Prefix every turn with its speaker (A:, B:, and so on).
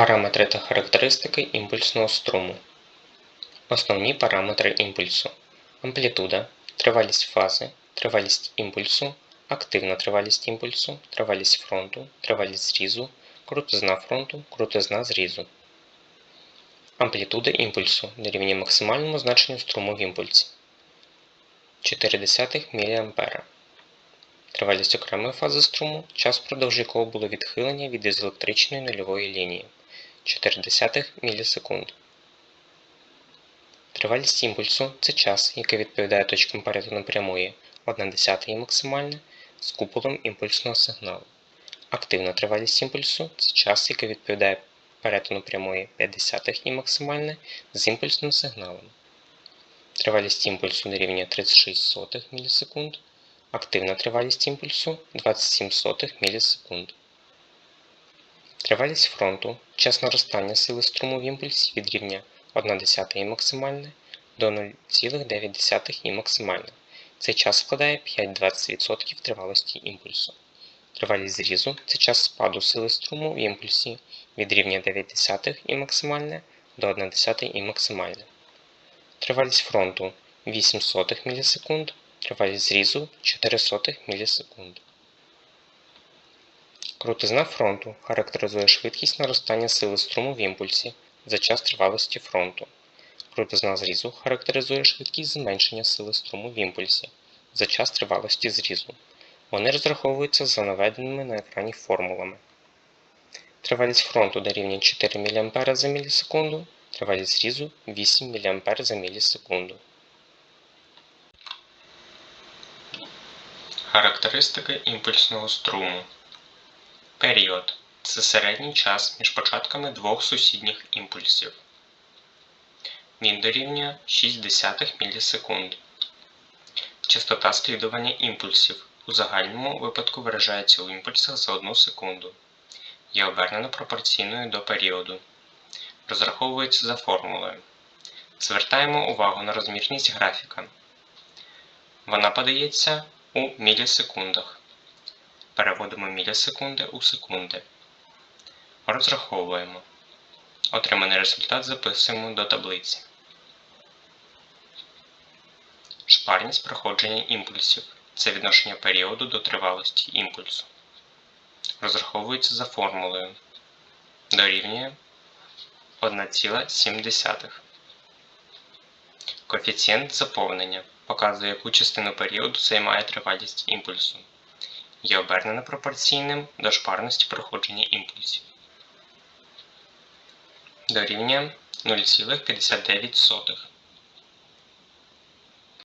A: Параметри та характеристики імпульсного струму. Основні параметри імпульсу. Амплітуда, тривалість фази, тривалість імпульсу, активна тривалість імпульсу, тривалість фронту, тривалість зрізу, крутизна фронту, крутизна зрізу. Амплітуда імпульсу дорівнює максимальному значенню струму в імпульсі 0,4 мА. Тривалість окремої фази струму, час впродовж якого було відхилення від ізоелектричної нульової лінії 0,4 мілісекунд. Тривалість імпульсу це час, який відповідає точкам перетину прямої 1,1 її максимальне з куполом імпульсного сигналу. Активна тривалість імпульсу це час, який відповідає перетину прямої 0,5 її максимальне з імпульсним сигналом. Тривалість імпульсу дорівнює 36 мілісекунд. Активна тривалість імпульсу 27 мілісекунд. Тривалість фронту час наростання сили струму в імпульсі від рівня 1,1 і максимальне до 0,9 і максимальне. Цей час складає 5-20% тривалості імпульсу. Тривалість зрізу це час спаду сили струму в імпульсі від рівня 0,9 і максимальне до 1,1 і максимальне. Тривалість фронту 8 мілісекунд. Тривалість зрізу 4 мілісекунд. Крутизна фронту характеризує швидкість наростання сили струму в імпульсі за час тривалості фронту. Крутизна зрізу характеризує швидкість зменшення сили струму в імпульсі за час тривалості зрізу. Вони розраховуються за наведеними на екрані формулами. Тривалість фронту дорівнює 4 мА за мілісекунду, тривалість зрізу 8 мА за мілісекунду. Характеристики імпульсного струму. Період це середній час між початками двох сусідніх імпульсів. Він дорівнює 0,6 мілісекунд. Частота слідування імпульсів у загальному випадку виражається у імпульсах за 1 секунду. Є обернено пропорційною до періоду. Розраховується за формулою. Звертаємо увагу на розмірність графіка. Вона подається у мілісекундах. Переводимо мілісекунди у секунди. Розраховуємо. Отриманий результат записуємо до таблиці. Шпарність проходження імпульсів це відношення періоду до тривалості імпульсу. Розраховується за формулою. Дорівнює 1,7. Коефіцієнт заповнення показує, яку частину періоду займає тривалість імпульсу. Є обернено пропорційним до шпарності проходження імпульсів. Дорівнює 0,59.